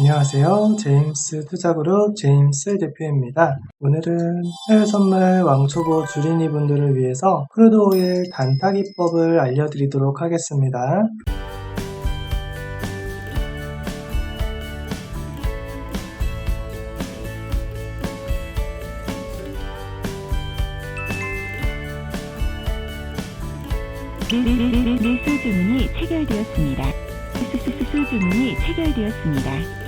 안녕하세요. 제임스 투자그룹 제임스 대표입니다. 오늘은 해외 선물 왕초보 주린이 분들을 위해서 크루드 오일 단타 기법을 알려드리도록 하겠습니다. 매수 주문이 체결되었습니다. 수수수 주문이 체결되었습니다.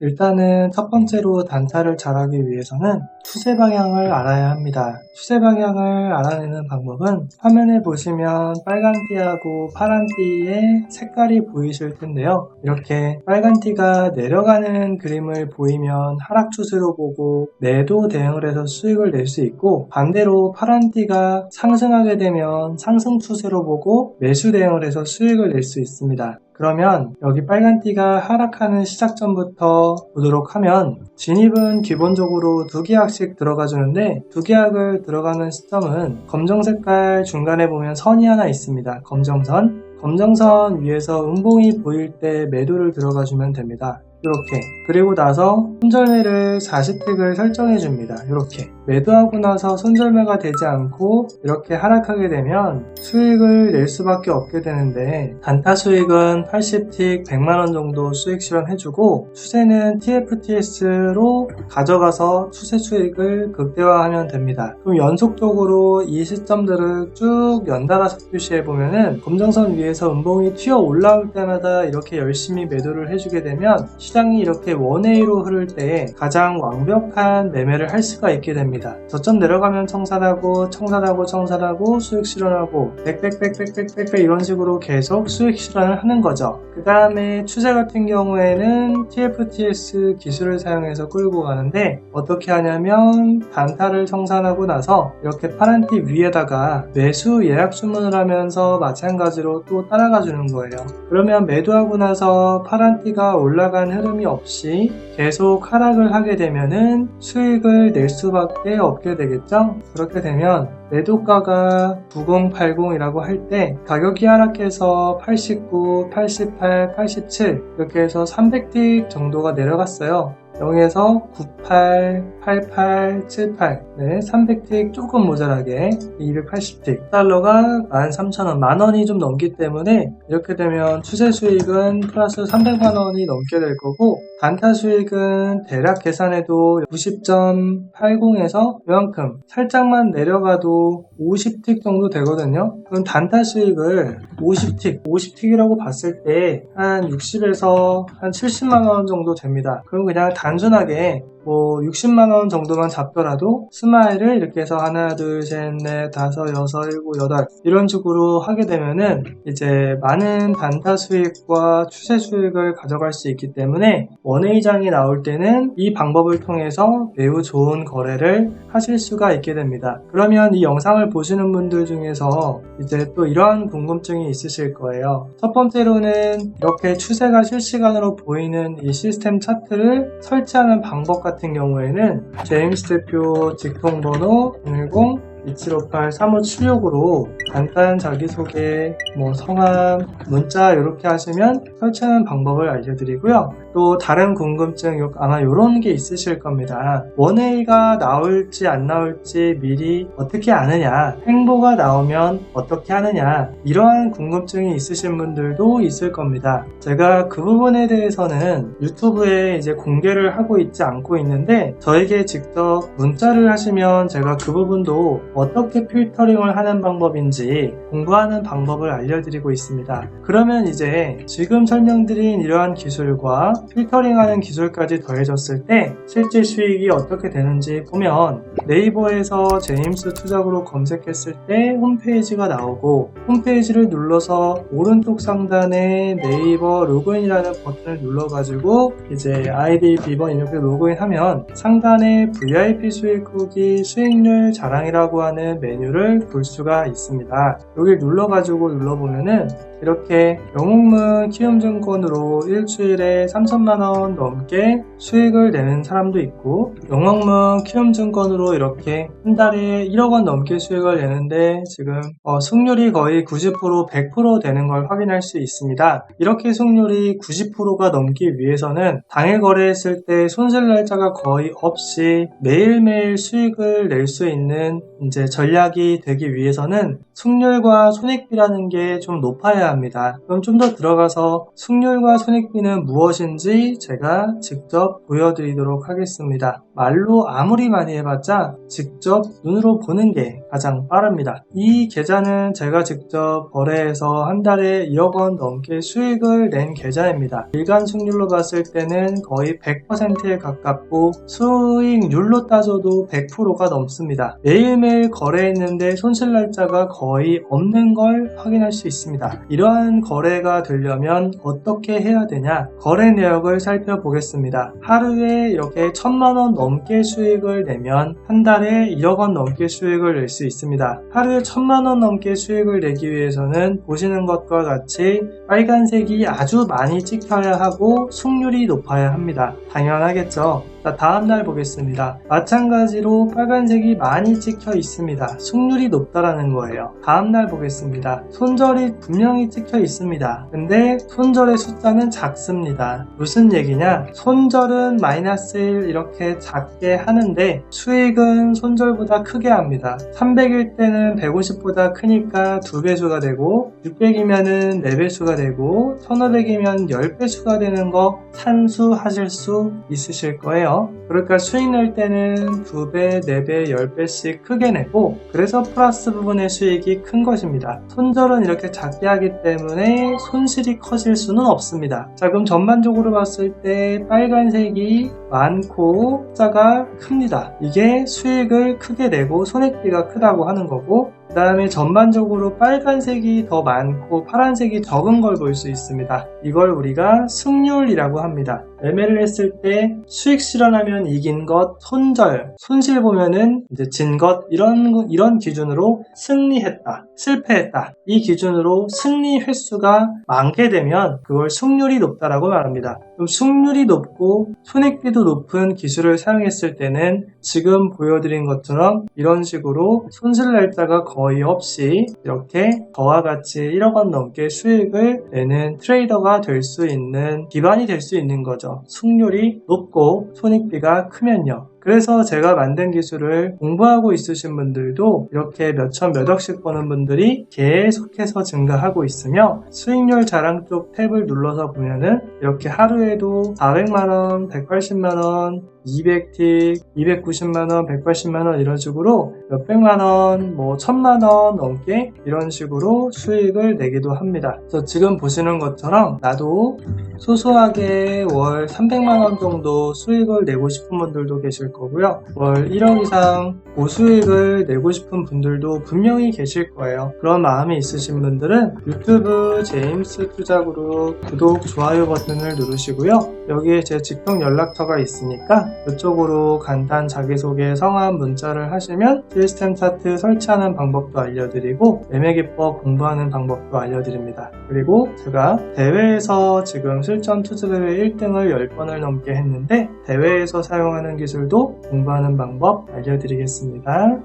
일단은 첫 번째로 단타를 잘하기 위해서는 추세 방향을 알아야 합니다. 추세 방향을 알아내는 방법은 화면에 보시면 빨간 띠하고 파란 띠의 색깔이 보이실 텐데요. 이렇게 빨간 띠가 내려가는 그림을 보이면 하락 추세로 보고 매도 대응을 해서 수익을 낼 수 있고 반대로 파란 띠가 상승하게 되면 상승 추세로 보고 매수 대응을 해서 수익을 낼 수 있습니다. 그러면 여기 빨간 띠가 하락하는 시작점부터 보도록 하면 진입은 기본적으로 두 계약씩 들어가 주는데 두 계약을 들어가는 시점은 검정 색깔 중간에 보면 선이 하나 있습니다. 검정선. 검정선 위에서 음봉이 보일 때 매도를 들어가 주면 됩니다. 이렇게 그리고 나서 손절매를 40틱을 설정해 줍니다. 이렇게 매도하고 나서 손절매가 되지 않고 이렇게 하락하게 되면 수익을 낼 수밖에 없게 되는데 단타 수익은 80틱 100만원 정도 수익 실현해주고 추세는 TFTS로 가져가서 추세 수익을 극대화하면 됩니다. 그럼 연속적으로 이 시점들을 쭉 연달아서 표시해 보면은 검정선 위에서 음봉이 튀어 올라올 때마다 이렇게 열심히 매도를 해주게 되면 시장이 이렇게 원웨이로 흐를 때 가장 완벽한 매매를 할 수가 있게 됩니다. 저점 내려가면 청산하고 청산하고 청산하고 수익 실현하고 빽빽빽빽빽빽 이런 식으로 계속 수익 실현을 하는 거죠. 그 다음에 추세 같은 경우에는 TFTS 기술을 사용해서 끌고 가는데 어떻게 하냐면 단타를 청산하고 나서 이렇게 파란 띠 위에다가 매수 예약 주문을 하면서 마찬가지로 또 따라가 주는 거예요. 그러면 매도하고 나서 파란 띠가 올라간 흐름이 없이 계속 하락을 하게 되면은 수익을 낼 수밖에 없게 되겠죠? 그렇게 되면 매도가가 9080이라고 할 때 가격이 하락해서 89, 88, 87 이렇게 해서 300틱 정도가 내려갔어요. 0에서 98, 88, 78, 네, 300틱 조금 모자라게 280틱 달러가 13,000원, 만원이 좀 넘기 때문에 이렇게 되면 추세 수익은 플러스 300만원이 넘게 될 거고 단타 수익은 대략 계산해도 90.80에서 이만큼 살짝만 내려가도 50틱 정도 되거든요. 그럼 단타 수익을 50틱, 50틱이라고 봤을 때 한 60에서 한 70만원 정도 됩니다. 그럼 그냥 단순하게 뭐 60만원 정도만 잡더라도 스마일을 이렇게 해서 하나, 둘, 셋, 넷, 다섯, 여섯, 일곱, 여덟 이런 식으로 하게 되면은 이제 많은 단타 수익과 추세 수익을 가져갈 수 있기 때문에 원웨이장이 나올 때는 이 방법을 통해서 매우 좋은 거래를 하실 수가 있게 됩니다. 그러면 이 영상을 보시는 분들 중에서 이제 또 이러한 궁금증이 있으실 거예요. 첫 번째로는 이렇게 추세가 실시간으로 보이는 이 시스템 차트를 설치하는 방법 같은 경우에는 제임스 대표 직통번호 010 2758-3576으로 간단 자기소개, 뭐 성함, 문자 이렇게 하시면 설치하는 방법을 알려드리고요. 또 다른 궁금증 요- 아마 이런 게 있으실 겁니다. 원웨이가 나올지 안 나올지 미리 어떻게 아느냐, 행보가 나오면 어떻게 하느냐 이러한 궁금증이 있으신 분들도 있을 겁니다. 제가 그 부분에 대해서는 유튜브에 이제 공개를 하고 있지 않고 있는데 저에게 직접 문자를 하시면 제가 그 부분도 어떻게 필터링을 하는 방법인지 공부하는 방법을 알려드리고 있습니다. 그러면 이제 지금 설명드린 이러한 기술과 필터링하는 기술까지 더해졌을 때 실제 수익이 어떻게 되는지 보면 네이버에서 제임스 투자그룹 검색했을 때 홈페이지가 나오고 홈페이지를 눌러서 오른쪽 상단에 네이버 로그인이라는 버튼을 눌러가지고 이제 아이디 비번 이렇게 로그인하면 상단에 VIP 수익 후기 수익률 자랑이라고 하는 메뉴를 볼 수가 있습니다. 여기 눌러가지고 눌러보면은 이렇게 영웅문 키움증권으로 일주일에 3천만원 넘게 수익을 내는 사람도 있고 영웅문 키움증권으로 이렇게 한 달에 1억원 넘게 수익을 내는데 지금 어, 승률이 거의 90% 100% 되는 걸 확인할 수 있습니다. 이렇게 승률이 90%가 넘기 위해서는 당일 거래했을 때 손실 날짜가 거의 없이 매일매일 수익을 낼 수 있는 이제 전략이 되기 위해서는 승률과 손익비라는 게 좀 높아야 합니다. 그럼 좀 더 들어가서 승률과 손익비는 무엇인지 제가 직접 보여드리도록 하겠습니다. 말로 아무리 많이 해봤자 직접 눈으로 보는 게 가장 빠릅니다. 이 계좌는 제가 직접 거래해서 한 달에 1억 원 넘게 수익을 낸 계좌입니다. 일간 승률로 봤을 때는 거의 100%에 가깝고 수익률로 따져도 100%가 넘습니다. 매일매일 거래했는데 손실 날짜가 거의 없는 걸 확인할 수 있습니다. 이러한 거래가 되려면 어떻게 해야 되냐? 거래 내역을 살펴보겠습니다. 하루에 이렇게 천만 원 넘게 수익을 내면 한 달에 1억 원 넘게 수익을 낼 수 있습니다. 하루에 천만 원 넘게 수익을 내기 위해서는 보시는 것과 같이 빨간색이 아주 많이 찍혀야 하고 승률이 높아야 합니다. 당연하겠죠. 자, 다음날 보겠습니다. 마찬가지로 빨간색이 많이 찍혀 있습니다. 승률이 높다라는 거예요. 다음날 보겠습니다. 손절이 분명히 찍혀 있습니다. 근데 손절의 숫자는 작습니다. 무슨 얘기냐? 손절은 마이너스 1 이렇게 작게 하는데 수익은 손절보다 크게 합니다. 300일 때는 150보다 크니까 2배수가 되고 600이면은 4배수가 되고 1500이면 10배수가 되는 거 산수하실 수 있으실 거예요. 그러니까 수익 낼 때는 2배, 4배, 10배씩 크게 내고 그래서 플러스 부분의 수익이 큰 것입니다. 손절은 이렇게 작게 하기 때문에 손실이 커질 수는 없습니다. 자 그럼 전반적으로 봤을 때 빨간색이 많고 숫자가 큽니다. 이게 수익을 크게 내고 손익비가 크다고 하는 거고 그 다음에 전반적으로 빨간색이 더 많고 파란색이 적은 걸 볼 수 있습니다. 이걸 우리가 승률이라고 합니다. 매매를 했을 때 수익 실현하면 이긴 것, 손절, 손실 보면은 이제 진 것, 이런, 거- 이런 기준으로 승리했다, 실패했다. 이 기준으로 승리 횟수가 많게 되면 그걸 승률이 높다라고 말합니다. 그럼 승률이 높고 손익비도 높은 기술을 사용했을 때는 지금 보여드린 것처럼 이런 식으로 손실 날짜가 거의 없이 이렇게 저와 같이 1억 원 넘게 수익을 내는 트레이더가 될 수 있는 기반이 될 수 있는 거죠. 승률이 높고 손익비가 크면요. 그래서 제가 만든 기술을 공부하고 있으신 분들도 이렇게 몇천 몇억씩 버는 분들이 계속해서 증가하고 있으며 수익률 자랑 쪽 탭을 눌러서 보면은 이렇게 하루에도 400만원, 180만원, 200틱, 290만원, 180만원 이런 식으로 몇백만원, 뭐 천만원 넘게 이런 식으로 수익을 내기도 합니다. 그래서 지금 보시는 것처럼 나도 소소하게 월 300만원 정도 수익을 내고 싶은 분들도 계실 거고요. 월 1억 이상 고수익을 내고 싶은 분들도 분명히 계실 거예요. 그런 마음이 있으신 분들은 유튜브 제임스 투자그룹 구독, 좋아요 버튼을 누르시고요. 여기에 제 직통 연락처가 있으니까 이쪽으로 간단 자기소개 성함 문자를 하시면 시스템 차트 설치하는 방법도 알려드리고 매매 기법 공부하는 방법도 알려드립니다. 그리고 제가 대회에서 지금 실전 투자 대회 1등을 10번을 넘게 했는데 대회에서 사용하는 기술도 공부하는 방법 알려드리겠습니다.